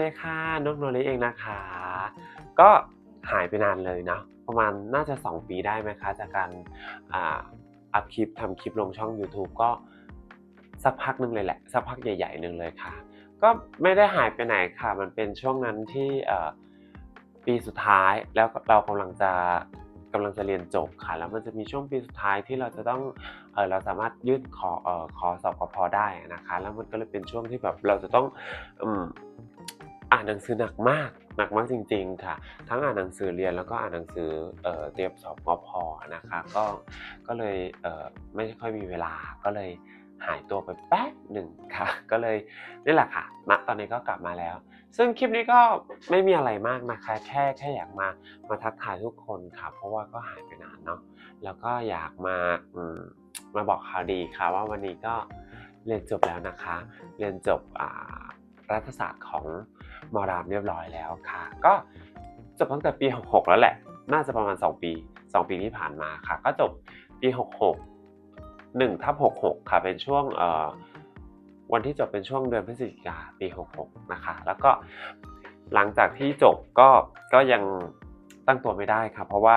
ดีค่ะนกโนริเองนะคะ ก็หายไปนานเลยเนาะประมาณน่าจะ 2 ปีได้ไหมคะ จากการอัพคลิปทำคลิปลงช่อง YouTube ก็สักพักนึงเลยแหละ สักพักใหญ่ๆหนึ่งเลยค่ะ ก็ไม่ได้หายไปไหนค่ะ มันเป็นช่วงนั้นที่ปีสุดท้ายแล้วเรากำลังจะกำลังจะเรียนจบค่ะ แล้วมันจะมีช่วงปีสุดท้ายที่เราจะต้องเอเราสามารถยื่นขออขอสอบกพได้นะคะ แล้วมันก็เลยเป็นช่วงที่แบบเราจะต้องอ อ่านหนังสือหนักมากหนักมากจริง ๆ ค่ะ ทั้งอ่านหนังสือเรียนแล้วก็อ่านหนังสือเออเตรียมสอบกพนะคะ ก็ก็เลยเอ่อไม่ค่อยมีเวลาก็เลยหายตัวไปแป๊บหนึ่งค่ะ ก็เลยนี่แหละค่ะณตอนนี้ก็กลับมาแล้ว ซึ่งคลิปนี้ก็ไม่มีอะไรมากนะคะ แค่แค่อยากมามาทักทายทุกคนค่ะ เพราะว่าก็หายไปนานเนาะแล้วก็อยากมามมาบอกข่าวดีค่ะ ว่าวันนี้ก็เรียนจบแล้วนะคะ เรียนจบอ่า รัฐศาสตร์ของมอรามเรียบร้อยแล้วค่ะ ก็จบตั้งแต่ปี 66 แล้วแหละ น่าจะประมาณ 2 ปี 2 ปีที่ผ่านมาค่ะ ก็จบปี 66 1ทับ66 ค่ะ เป็นช่วงวันที่จบเป็นช่วงเดือนพฤศจิกาปี 66 นะคะ แล้วก็หลังจากที่จบก็ก็ยังตั้งตัวไม่ได้ค่ะ เพราะว่า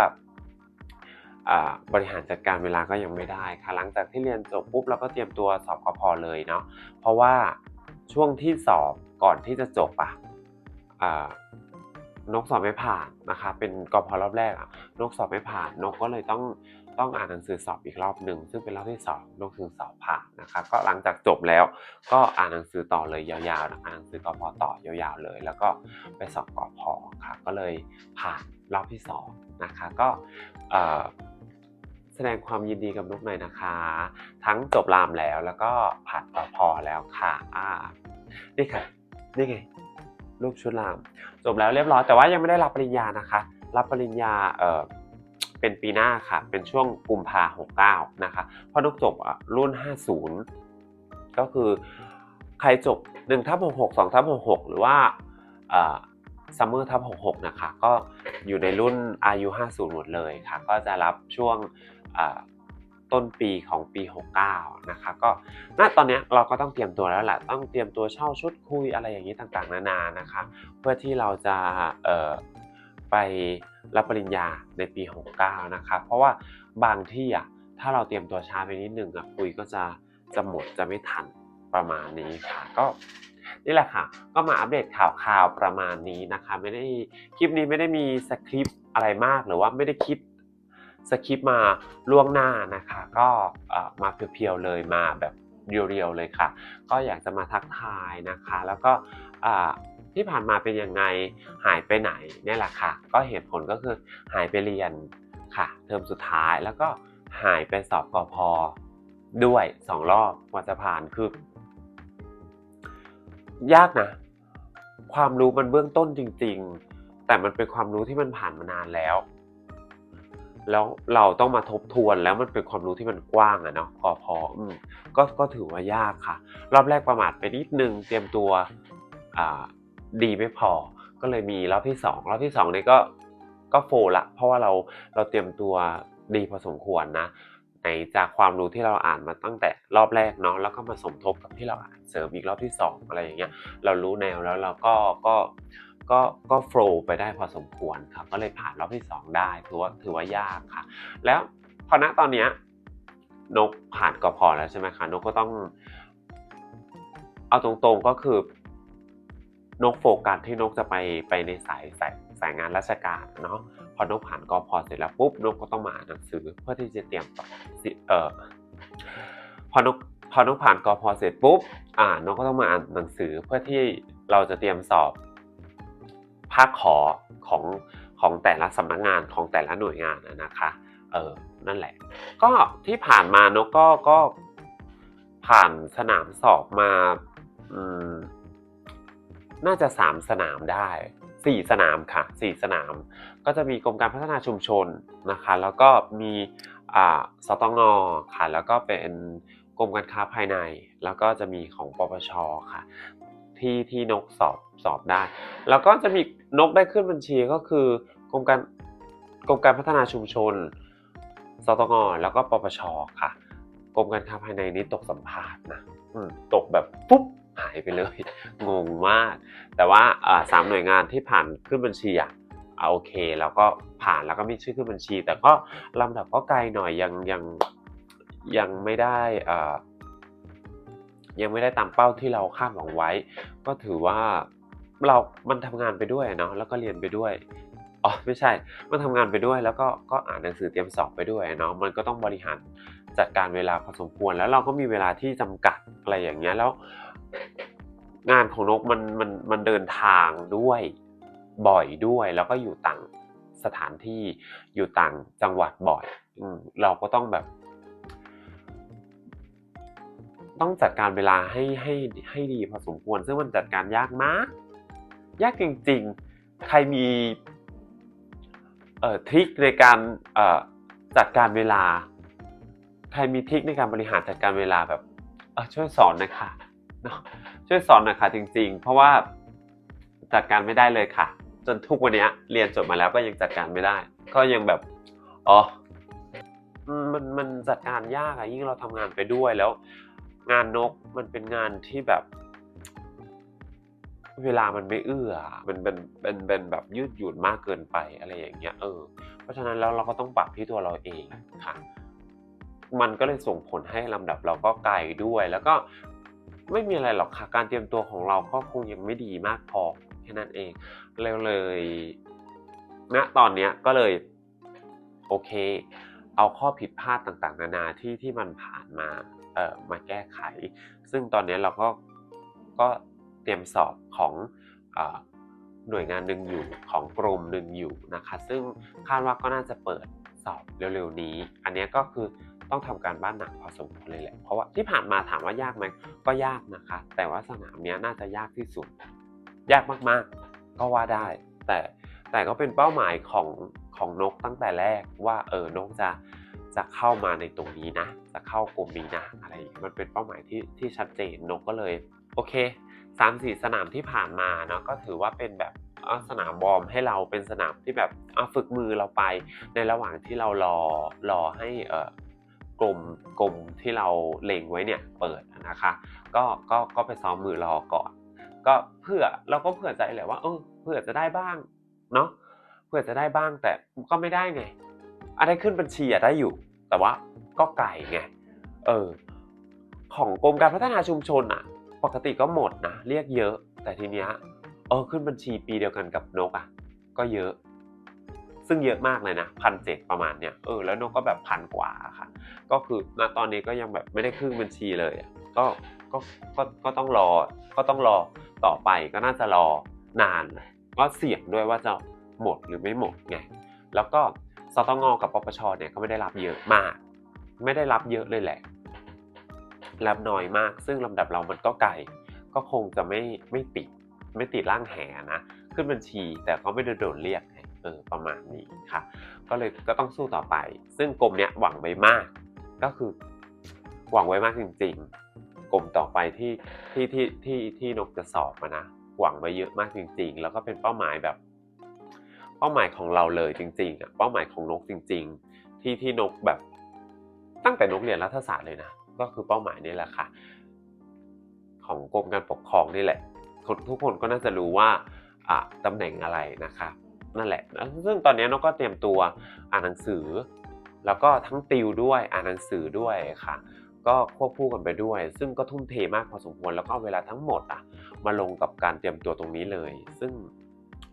อ่าบริหารจัดการเวลาก็ยังไม่ได้ค่ะ หลังจากที่เรียนจบปุ๊บเราก็เตรียมตัวสอบกพเลยเนาะเพราะว่า ช่วงที่สอบก่อนที่จะจบอะอ่านกสอบไม่ผ่านนะคะ เป็นกพรอบแรกอะนกสอบไม่ผ่าน นกก็เลยต้องต้องอ่านหนังสือสอบอีกรอบหนึ่งซึ่งเป็นรอบที่สองนกถึงสอบผ่านนะคะก็หลังจากจบแล้วก็อ่านหนังสือต่อเลยยาวๆนะอ่านหนังสือกพต่อยาวๆเลย แล้วก็ไปสอบกพค่ะก็เลยผ่านรอบที่สองนะคะก็ แสดงความยินดีกับนุกหน่อยนะคะ ทั้งจบรามแล้วแล้วก็ผ่านกพแล้วค่ะอ่านี่ค่ะนี่ไงรูปชุดรามจบแล้วเรียบร้อยแต่ว่ายังไม่ได้รับปริญญานะคะ รับปริญญาเออเป็นปีหน้าค่ะ เป็นช่วงกุมภาหกเก้านะคะเพราะนกจบอะรุ่น 50 ก็คือใครจบ1ทับ66 2ทับ66 หรือว่า ซัมเมอร์ทับ66 นะคะ ก็อยู่ในรุ่นอายุ 50 หมดเลยค่ะ ก็จะรับช่วงต้นปีของปี 69 นะคะ ก็ณตอนนี้เราก็ต้องเตรียมตัวแล้วแหละ ต้องเตรียมตัวเช่าชุดคุยอะไรอย่างนี้ต่างๆ นานานะคะ เพื่อที่เราจะไปรับปริญญาในปี 69 นะคะ เพราะว่าบางที่อะ ถ้าเราเตรียมตัวช้าไปนิดนึงอะคุยก็จะจะหมดจะไม่ทันประมาณนี้ค่ะ ก็ นี่แหละค่ะ ก็มาอัปเดตข่าวข่าวประมาณนี้นะคะ ไม่ได้คลิปนี้ไม่ได้มีสคริปต์อะไรมากหรือว่าไม่ได้คิดสคริปต์มาล่วงหน้านะคะ ก็มาเพียวๆเลยมาแบบเรียวๆเลยค่ะ ก็อยากจะมาทักทายนะคะ แล้วก็ที่ผ่านมาเป็นยังไงหายไปไหนเนี่ยแหละค่ะ ก็เหตุผลก็คือหายไปเรียนค่ะ เทอมสุดท้ายแล้วก็หายไปสอบกพด้วยสองรอบกว่าจะผ่านคือ ยากนะ ความรู้มันเบื้องต้นจริง ๆ แต่มันเป็นความรู้ที่มันผ่านมานานแล้ว แล้วเราต้องมาทบทวนแล้วมันเป็นความรู้ที่มันกว้างอะเนาะกพอืมก็ก็ถือว่ายากค่ะ รอบแรกประมาทไปนิดนึงเตรียมตัวอ่าดีไม่พอ ก็เลยมีรอบที่สองรอบที่สองนี่ก็ก็โฟละ เพราะว่าเราเราเตรียมตัวดีพอสมควรนะ ในจากความรู้ที่เราอ่านมาตั้งแต่รอบแรกเนาะแล้วก็มาสมทบกับที่เราอ่านเสริมอีกรอบที่สองอะไรอย่างเงี้ยเรารู้แนวแล้วเราก็ก็ก็ก็โฟล์ไปได้พอสมควรครับก็เลยผ่านรอบที่สองได้ถือว่าถือว่ายากค่ะ แล้วพอณตอนเนี้ยนกผ่านกพอแล้วใช่ไหมคะนกก็ต้องเอาตรงๆก็คือ นกโฟกัสที่นกจะไปไปในสายสายสายงานราชการเนาะพอนกผ่านกอพเสร็จแล้วปุ๊บนกก็ต้องมาอ่านหนังสือเพื่อที่จะเตรียมต่อสิเอพอนกพอนกผ่านกอพเสร็จปุ๊บอ่านกก็ต้องมาอ่านหนังสือเพื่อที่เราจะเตรียมสอบภาคขอของของแต่ละสำนักงานของแต่ละหน่วยงานนะคะเออนั่นแหละ ก็ที่ผ่านมานกก็ก็ผ่านสนามสอบมา น่าจะสามสนามได้สี่สนามค่ะสี่สนาม ก็จะมีกรมการพัฒนาชุมชนนะคะ แล้วก็มีอ่าสตงค่ะ แล้วก็เป็นกรมการค้าภายใน แล้วก็จะมีของปปชค่ะที่ที่นกสอบสอบได้ แล้วก็จะมีนกได้ขึ้นบัญชีก็คือกรมการกรมการพัฒนาชุมชน สตงแล้วก็ปปชค่ะ กรมการค้าภายในนี้ตกสัมภาษณ์นะตกแบบปุ๊บ หายไปเลย งงมาก แต่ว่าสามหน่วยงานที่ผ่านขึ้นบัญชีอะอะโอเคแล้วก็ผ่านแล้วก็มีชื่อขึ้นบัญชี แต่ก็ลำดับก็ไกลหน่อยยังยังยังไม่ได้อ่ายังไม่ได้ตามเป้าที่เราคาดหวังไว้ ก็ถือว่าเรา มันทำงานไปด้วยเนาะแล้วก็เรียนไปด้วยอ๋อไม่ใช่ มันทำงานไปด้วยแล้วก็ก็อ่านหนังสือเตรียมสอบไปด้วยเนาะมันก็ต้องบริหารจัดการเวลาพอสมควร แล้วเราก็มีเวลาที่จำกัดอะไรอย่างเงี้ยแล้ว งานของนกมันมันมันเดินทางด้วยบ่อยด้วย แล้วก็อยู่ต่างสถานที่อยู่ต่างจังหวัดบ่อยอเราก็ต้องแบบ ต้องจัดการเวลาให้ให้ให้ดีพอสมควร ซึ่งมันจัดการยากมาก ยากจริง ๆ ใครมีเอ่อทริคในการเอ่อจัดการเวลา ใครมีทริคในการบริหารจัดการเวลาแบบเออช่วยสอนนะคะ ช่วยสอนหน่อยค่ะจริง ๆ เพราะว่าจัดการไม่ได้เลยค่ะ จนทุกวันนี้เรียนจบมาแล้วก็ยังจัดการไม่ได้ ก็ยังแบบอ๋อมันมันจัดการยากอะยิ่งเราทำงานไปด้วยแล้ว งานนกมันเป็นงานที่แบบ เวลามันไม่เอื้อะมันเป็นเป็นเป็นแบบยืดหยุ่นมากเกินไปอะไรอย่างเงี้ยเออ เพราะฉะนั้นแล้วเราก็ต้องปรับที่ตัวเราเองค่ะ มันก็เลยส่งผลให้ลำดับเราก็ไกลด้วย แล้วก็ ไม่มีอะไรหรอกค่ะ การเตรียมตัวของเราก็คงยังไม่ดีมากพอแค่นั้นเองเลยเลยณตอนเนี้ยก็เลย โอเค เอาข้อผิดพลาดต่างๆ นานาที่ที่มันผ่านมาเอ่อมาแก้ไข ซึ่งตอนนี้เราก็ก็เตรียมสอบของอหน่วยงานหนึ่งอยู่ของกรมหนึ่งอยู่นะคะ ซึ่งคาดว่าก็น่าจะเปิดสอบเร็วๆนี้ อันนี้ก็คือ ต้องทำการบ้านหนักพอสมควรเลยแหละ เพราะว่าที่ผ่านมาถามว่ายากไหมก็ยากนะคะ แต่ว่าสนามนี้น่าจะยากที่สุด ยากมากๆ ก็ว่าได้ แต่แต่ก็เป็นเป้าหมายของของนกตั้งแต่แรกว่าเออนกจะจะเข้ามาในตรงนี้นะ จะเข้ากลุ่มนี้นะอะไรมันเป็นเป้าหมายที่ที่ชัดเจนนกก็เลย โอเคสามสี่สนามที่ผ่านมาเนาะก็ถือว่าเป็นแบบอะสนามวอร์มให้เราเป็นสนามที่แบบอะฝึกมือเราไป ในระหว่างที่เรารอรอให้เออ กลุ่มกลุ่มที่เราเล็งไว้เนี่ยเปิดนะคะ ก็ก็ก็ไปซ้อมมือรอก่อน ก็เพื่อเราก็เผื่อใจแหละว่าเออเผื่อจะได้บ้างเนาะเผื่อจะได้บ้างแต่ก็ไม่ได้ไงอะไรขึ้นบัญชีอะได้อยู่ แต่ว่าก็ไก่ไงเออของกรมการพัฒนาชุมชนอะปกติก็หมดนะเรียกเยอะ แต่ทีเนี้ยเออขึ้นบัญชีปีเดียวกันกับนกอะก็เยอะ ซึ่งเยอะมากเลยนะพันเจ็ดประมาณเนี้ยเออแล้วนกก็แบบพันกว่าค่ะ ก็คือณตอนนี้ก็ยังแบบไม่ได้ครึ่งบัญชีเลยก็ก็ก็ก็ต้องรอก็ต้องรอต่อไปก็น่าจะรอนานก็เสี่ยงด้วยว่าจะหมดหรือไม่หมดไงแล้วก็สตงกับปปชเนี่ยก็ไม่ได้รับเยอะมาก ไม่ได้รับเยอะเลยแหละรับน้อยมาก ซึ่งลำดับเรามันก็ไกลก็คงจะไม่ไม่ติดไม่ติดร่างแหนะ ขึ้นบัญชีแต่ก็ไม่ได้โดนเรียก เออประมาณนี้ค่ะ ก็เลยก็ต้องสู้ต่อไป ซึ่งกรมเนี้ยหวังไว้มาก ก็คือหวังไว้มากจริง ๆกรมต่อไปที่ที่ที่ที่ที่นกจะสอบมานะหวังไว้เยอะมากจริง ๆ แล้วก็เป็นเป้าหมายแบบ เป้าหมายของเราเลยจริงๆอะเป้าหมายของนกจริง ๆ ที่ที่นกแบบ ตั้งแต่นกเรียนรัฐศาสตร์เลยนะก็คือเป้าหมายนี่แหละค่ะ ของกรมการปกครองนี่แหละทุกคนก็น่าจะรู้ว่าตำแหน่งอะไรนะคะ นั่นแหละ ซึ่งตอนนี้นกก็เตรียมตัวอ่านหนังสือ แล้วก็ทั้งติวด้วยอ่านหนังสือด้วยค่ะ ก็ควบคู่กันไปด้วย ซึ่งก็ทุ่มเทมากพอสมควรแล้วก็เอาเวลาทั้งหมดอะมาลงกับการเตรียมตัวตรงนี้เลย ซึ่ง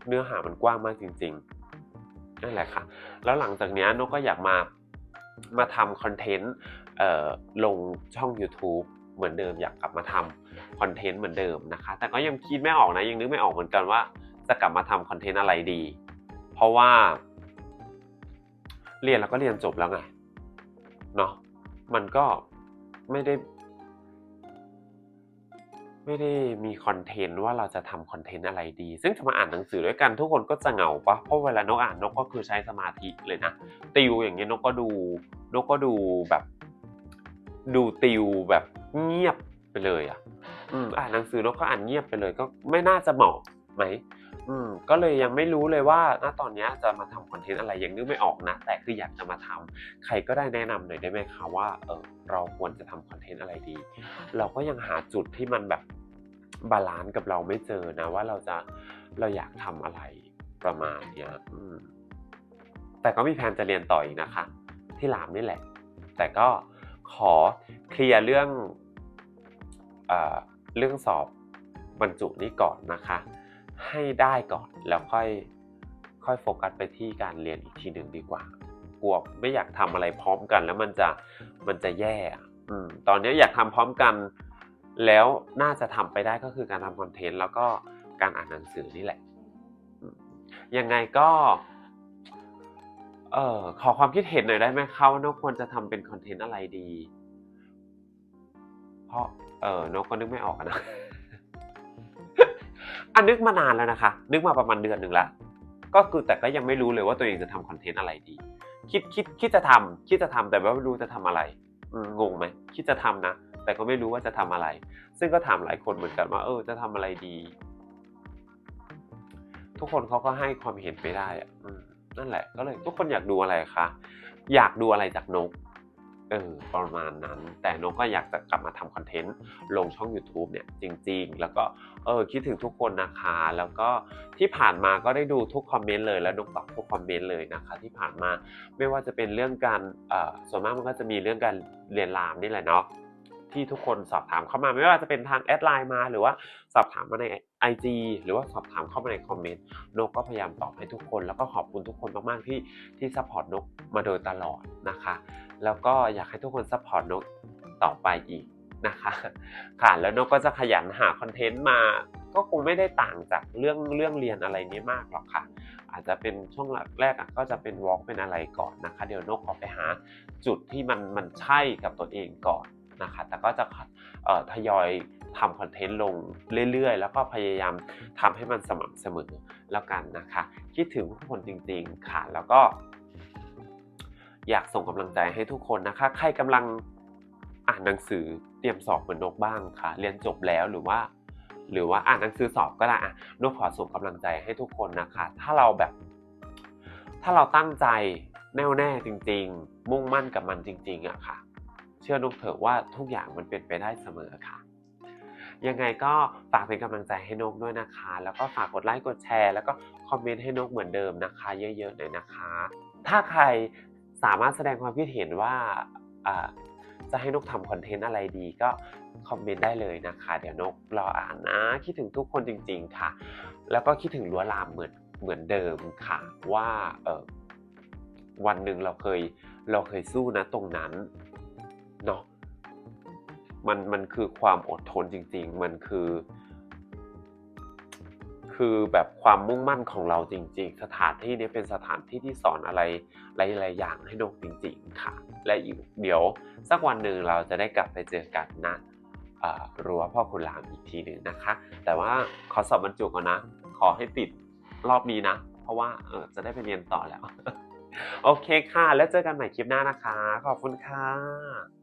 เนื้อหามันกว้างมากจริง ๆ นั่นแหละค่ะ แล้วหลังจากนี้นกก็อยากมามาทำคอนเทนต์ลงช่อง YouTube เหมือนเดิมอยากกลับมาทำคอนเทนต์เหมือนเดิมนะคะ แต่ก็ยังคิดไม่ออกนะยังนึกไม่ออกเหมือนกันว่าจะกลับมาทำคอนเทนต์อะไรดี เพราะว่า เรียนแล้วก็เรียนจบแล้วไงเนาะมันก็ไม่ได้ ไม่ได้มีคอนเทนต์ว่าเราจะทำคอนเทนต์อะไรดี ซึ่งจะมาอ่านหนังสือด้วยกันทุกคนก็จะเหงาปะเพราะเวลานกอ่านนกก็คือใช้สมาธิเลยนะติวอย่างเงี้ยนกก็ดูนกก็ดูแบบ ดูติวแบบเงียบไปเลยอะ อืมอ่านหนังสือนกก็อ่านเงียบไปเลยก็ไม่น่าจะเหมาะไหม อืมก็เลยยังไม่รู้เลยว่าณตอนนี้จะมาทำคอนเทนต์อะไรยังนึกไม่ออกนะ แต่คืออยากจะมาทำใครก็ได้แนะนำหน่อยได้ไหมคะว่าเออเราควรจะทำคอนเทนต์อะไรดี เราก็ยังหาจุดที่มันแบบบาลานซ์กับเราไม่เจอนะ ว่าเราจะเราอยากทำอะไรประมาณเนี้ยอืมแต่ก็มีแผนจะเรียนต่ออีกนะคะ ที่หลามนี่แหละ แต่ก็ขอเคลียร์เรื่องเอ่อเรื่องสอบบรรจุนี้ก่อนนะคะ ให้ได้ก่อน แล้วค่อยค่อยโฟกัสไปที่การเรียนอีกทีหนึ่งดีกว่ากลัวไม่อยากทำอะไรพร้อมกัน แล้วมันจะมันจะแย่อืมตอนนี้อยากทำพร้อมกัน แล้วน่าจะทำไปได้ก็คือการทำคอนเทนต์แล้วก็การอ่านหนังสือนี่แหละยังไงก็เอ่อขอความคิดเห็นหน่อยได้ไหมคะว่านกควรจะทำเป็นคอนเทนต์อะไรดี เพราะเออนกก็นึกไม่ออกนะ อันนึกมานานแล้วนะคะ นึกมาประมาณเดือนหนึ่งละก็คือแต่ก็ยังไม่รู้เลยว่าตัวเองจะทำคอนเทนต์อะไรดี คิดคิดคิดจะทำคิดจะทำแต่ว่าไม่รู้จะทำอะไรงงไหมคิดจะทำนะ แต่ก็ไม่รู้ว่าจะทำอะไร ซึ่งก็ถามหลายคนเหมือนกันว่า เออจะทำอะไรดี ทุกคนเขาก็ให้ความเห็นไปได้อะนั่นแหละ ก็เลยทุกคนอยากดูอะไรคะอยากดูอะไรจากนก เออประมาณนั้น แต่นกก็อยากจะกลับมาทำคอนเทนต์ลงช่อง YouTube เนี่ยจริง ๆ แล้วก็เออคิดถึงทุกคนนะคะ แล้วก็ที่ผ่านมาก็ได้ดูทุกคอมเมนต์เลยแล้วนกตอบทุกคอมเมนต์เลยนะคะ ที่ผ่านมาไม่ว่าจะเป็นเรื่องการเออส่วนมากมันก็จะมีเรื่องการเรียนรามนี่แหละเนาะ ที่ทุกคนสอบถามเข้ามาไม่ว่าจะเป็นทางแอดไลน์มา หรือว่าสอบถามมาใน IG หรือว่าสอบถามเข้ามาในคอมเมนต์นกก็พยายามตอบให้ทุกคน แล้วก็ขอบคุณทุกคนมากๆที่ที่ซัพพอร์ตนกมาโดยตลอดนะคะ แล้วก็อยากให้ทุกคนซัพพอร์ตนกต่อไปอีกนะคะค่ะแล้วนกก็จะขยันหาคอนเทนต์มาก็คงไม่ได้ต่างจากเรื่องเรื่องเรียนอะไรนี้มากหรอกค่ะ อาจจะเป็นช่วงแรกๆก็จะเป็นวอล์กเป็นอะไรก่อนนะคะ เดี๋ยวนกขอไปหาจุดที่มันมันใช่กับตัวเองก่อน นะคะ แต่ก็จะทยอยทำคอนเทนต์ลงเรื่อยๆ แล้วก็พยายามทำให้มันสม่ำเสมอแล้วกันนะคะ คิดถึงทุกคนจริงๆค่ะ แล้วก็ อยากส่งกำลังใจให้ทุกคนนะคะ ใครกำลังอ่านหนังสือเตรียมสอบเหมือนนกบ้างค่ะ เรียนจบแล้วหรือว่า หรือว่าอ่านหนังสือสอบก็ได้อะนกขอส่งกำลังใจให้ทุกคนนะคะ ถ้าเราแบบ ถ้าเราตั้งใจแน่วแน่จริง ๆ มุ่งมั่นกับมันจริง ๆอะค่ะ ชื่อนกเถอะว่าทุกอย่างมันเป็นไปได้เสมอค่ะ ยังไงก็ฝากเป็นกำลังใจให้นกด้วยนะคะ แล้วก็ฝากกดไลค์กดแชร์ แล้วก็คอมเมนต์ให้นกเหมือนเดิมนะคะ เยอะๆหน่อยนะคะ ถ้าใครสามารถแสดงความคิดเห็นว่าจะให้นกทำคอนเทนต์อะไรดีก็คอมเมนต์ได้เลยนะคะ เดี๋ยวนกรออ่านนะ คิดถึงทุกคนจริง ๆค่ะ แล้วก็คิดถึงลัวลามเหมือนเหมือนเดิมค่ะ ว่าวันหนึ่งเราเคยเราเคยสู้นะตรงนั้น เนาะมันมันคือความอดทนจริง ๆ มันคือ คือแบบความมุ่งมั่นของเราจริง ๆ สถานที่นี้เป็นสถานที่ที่สอนอะไรหลายๆอย่างให้นกจริง ๆ ค่ะ และอีกเดี๋ยวสักวันหนึ่งเราจะได้กลับไปเจอกันนะรั้วพ่อคุณรามอีกทีหนึ่งนะคะ แต่ว่าขอสอบบรรจุก่อนนะ ขอให้ติดรอบนี้นะ เพราะว่าเออจะได้ไปเรียนต่อแล้ว โอเคค่ะ แล้วเจอกันใหม่คลิปหน้านะคะ ขอบคุณค่ะ